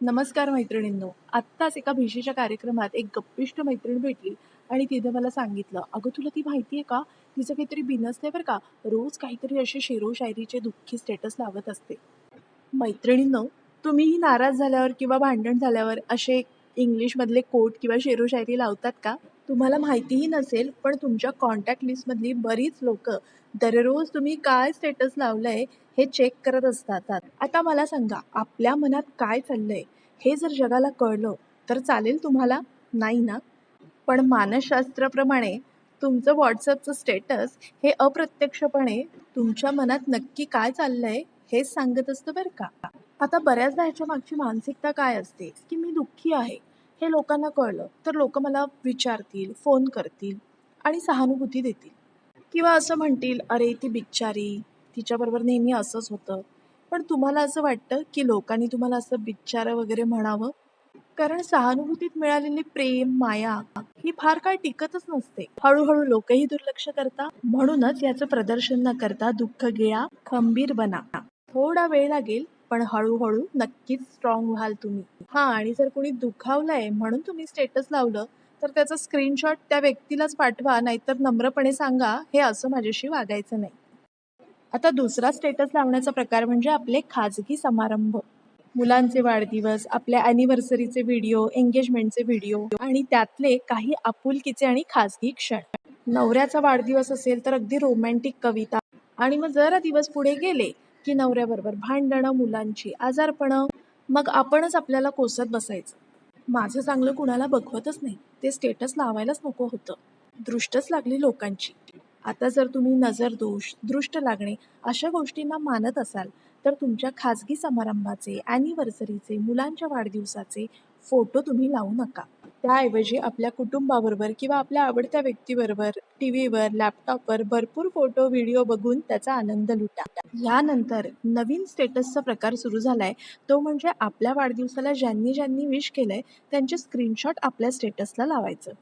नमस्कार मैत्रिणींनो. आत्ताच एका भिशीच्या कार्यक्रमात एक गप्पिष्ट मैत्रीण भेटली आणि तिने मला सांगितलं अगं तुला ती माहिती आहे का? तिचं काहीतरी बिनसते बरं का. रोज काहीतरी असे शेरो शायरीचे दुःखी स्टेटस लावत असते. मैत्रिणींनो तुम्हीही नाराज झाल्यावर किंवा भांडण झाल्यावर असे इंग्लिशमधले कोट किंवा शेरो शायरी लावतात का? तुम्हाला माहितीही नसेल पण तुमच्या कॉन्टॅक्ट लिस्टमधली बरीच लोक दररोज तुम्ही काय स्टेटस लावलंय हे चेक करत असतात. आता मला सांगा आपल्या मनात काय चाललंय? हे जर जगाला कळलं तर चालेल तुम्हाला? नाही ना? पण मानसशास्त्राप्रमाणे तुमचं व्हॉट्सअपचं स्टेटस हे अप्रत्यक्षपणे तुमच्या मनात नक्की काय चाललंय हेच सांगत असतं बरं का? आता बऱ्याचदा ह्याच्या मागची मानसिकता काय असते? की मी दुःखी आहे. हे लोकांना कळलं तर लोक मला विचारतील फोन करतील आणि सहानुभूती देतील. किंवा असं म्हणतील अरे ती बिच्चारी तिच्याबरोबर नेहमी असंच होतं. पण तुम्हाला असं वाटतं की लोकांनी तुम्हाला असं बिच्चारं वगैरे म्हणावं? कारण सहानुभूतीत मिळालेली प्रेम माया ही फार काळ टिकतच नसते. हळूहळू लोकही दुर्लक्ष करता. म्हणूनच याचं प्रदर्शन न करता दुःख गिळा खंबीर बना. थोडा वेळ लागेल पण हळूहळू नक्कीच स्ट्रॉंग व्हाल तुम्ही. हा आणि जर कोणी दुखावलंय म्हणून तुम्ही स्टेटस लावलं तर त्याचा स्क्रीनशॉट त्या व्यक्तीलाच पाठवा नाहीतर नम्रपणे सांगा हे असं माझ्याशी वागायचं नाही. आता दुसरा स्टेटस लावण्याचा प्रकार म्हणजे आपले खाजगी समारंभ. मुलांचे वाढदिवस आपल्या अॅनिव्हर्सरीचे व्हिडिओ एंगेजमेंटचे व्हिडिओ आणि त्यातले काही आपुलकीचे आणि खाजगी क्षण. नवऱ्याचा वाढदिवस असेल तर अगदी रोमॅन्टिक कविता. आणि मग जरा दिवस पुढे गेले की नवऱ्याबरोबर भांडणं मुलांची आजारपणं मग आपणच आपल्याला कोसत बसायचं. माझं चांगलं कुणाला बघवतच नाही ते स्टेटस लावायलाच नको होतं. दृष्टच लागली लोकांची. आता जर तुम्ही नजर दोष दृष्ट लागणे अशा गोष्टींना मानत असाल तर तुमच्या खाजगी समारंभाचे ॲनिव्हर्सरीचे मुलांच्या वाढदिवसाचे फोटो तुम्ही लावू नका. त्याऐवजी आपल्या कुटुंबाबरोबर किंवा आपल्या आवडत्या व्यक्तीबरोबर टी व्हीवर लॅपटॉपवर भरपूर फोटो व्हिडिओ बघून त्याचा आनंद लुटा. यानंतर नवीन स्टेटसचा प्रकार सुरू झालाय. तो म्हणजे आपल्या वाढदिवसाला ज्यांनी ज्यांनी विश केलंय त्यांचे स्क्रीनशॉट आपल्या स्टेटसला लावायचं.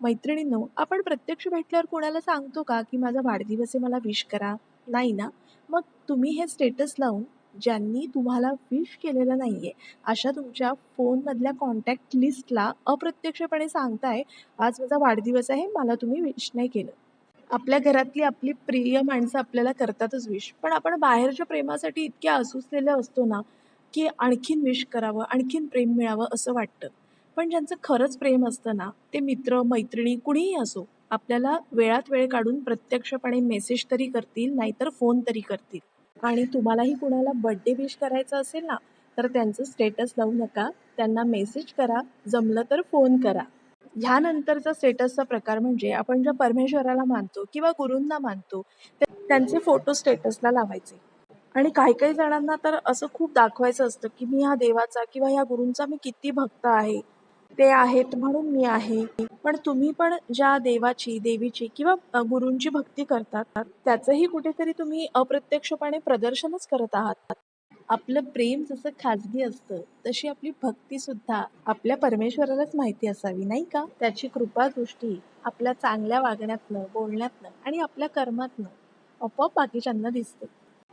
मैत्रिणींनो आपण प्रत्यक्ष भेटल्यावर कोणाला सांगतो का की माझा वाढदिवस आहे मला विश करा? नाही ना? मग तुम्ही हे स्टेटस लावून ज्यांनी तुम्हाला विश केलेलं नाही आहे अशा तुमच्या फोनमधल्या कॉन्टॅक्ट लिस्टला अप्रत्यक्षपणे सांगताय आज माझा वाढदिवस आहे मला तुम्ही विश नाही केलं. आपल्या घरातली आपली प्रिय माणसं आपल्याला करतातच विश पण आपण बाहेरच्या प्रेमासाठी इतक्या असुसलेल्या असतो ना की आणखीन विश करावं आणखीन प्रेम मिळावं असं वाटतं. पण ज्यांचं खरंच प्रेम असतं ना ते मित्र मैत्रिणी कुणीही असो आपल्याला वेळात वेळ काढून प्रत्यक्षपणे मेसेज तरी करतील नाहीतर फोन तरी करतील. आणि तुम्हालाही कुणाला बड्डे विश करायचं असेल ना तर त्यांचं स्टेटस लावू नका. त्यांना मेसेज करा. जमलं तर फोन करा. ह्यानंतरचा स्टेटसचा प्रकार म्हणजे आपण ज्या परमेश्वराला मानतो किंवा गुरूंना मानतो ते त्यांचे फोटो स्टेटसला लावायचे. आणि काही काही जणांना तर असं खूप दाखवायचं असतं की मी ह्या देवाचा किंवा ह्या गुरूंचा मी किती भक्त आहे. ते आहेत म्हणून मी आहे. पण तुम्ही पण ज्या देवाची देवीची किंवा गुरूंची भक्ती करतात त्याचंही कुठेतरी तुम्ही अप्रत्यक्षपणे प्रदर्शनच करत आहात. आपलं प्रेम जसं खाजगी असतं तशी आपली भक्ती सुद्धा आपल्या परमेश्वरालाच माहिती असावी नाही का? त्याची कृपा दृष्टी आपल्या चांगल्या वागण्यातनं बोलण्यातनं आणि आपल्या कर्मातनं आपोआप बाकीच्यांना दिसते.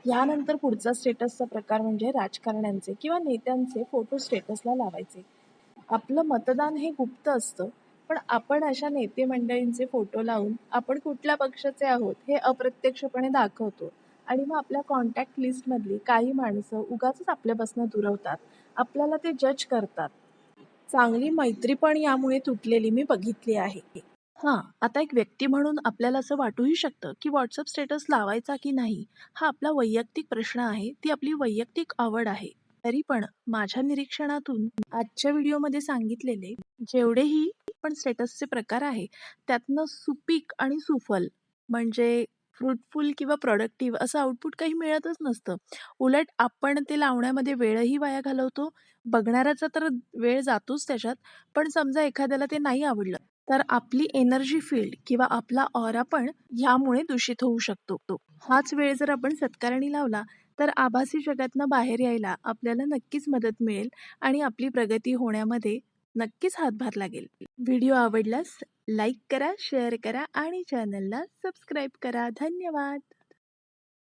यानंतर पुढचा स्टेटसचा प्रकार म्हणजे राजकारण्यांचे किंवा नेत्यांचे फोटो स्टेटसला लावायचे. आपलं मतदान हे गुप्त असतं. पण आपण अशा नेते मंडळींचे फोटो लावून आपण कुठल्या पक्षाचे आहोत हे अप्रत्यक्षपणे दाखवतो. आणि मग आपल्या कॉन्टॅक्ट लिस्टमधली काही माणसं उगाच आपल्यापासून दुरवतात. आपल्याला ते जज करतात. चांगली मैत्री पण यामुळे तुटलेली मी बघितली आहे. हां आता एक व्यक्ती म्हणून आपल्याला असं वाटूही शकतं की व्हॉट्सअप स्टेटस लावायचा की नाही हा आपला वैयक्तिक प्रश्न आहे ती आपली वैयक्तिक आवड आहे. तरी पण माझ्या निरीक्षणातून आजच्या व्हिडिओमध्ये सांगितलेले जेवढेही पण स्टेटसचे प्रकार आहे त्यातनं सुपीक आणि सुफल म्हणजे फ्रुटफुल किंवा प्रोडक्टिव्ह असं आउटपुट काही मिळतच नसतं. उलट आपण ते लावण्यामध्ये वेळही वाया घालवतो बघणाऱ्याचा तर वेळ जातोच त्याच्यात पण समजा एखाद्याला ते नाही आवडलं तर आपली एनर्जी फील्ड किंवा आपला ऑरा पण ह्यामुळे दूषित होऊ शकतो. हाच वेळ जर आपण सत्कारणी लावला तर आभासी जगातनं बाहेर यायला आपल्याला नक्कीच मदत मिळेल आणि आपली प्रगती होण्यामध्ये नक्कीच हातभार लागेल. व्हिडिओ आवडल्यास लाईक करा शेअर करा आणि चॅनलला सबस्क्राईब करा. धन्यवाद!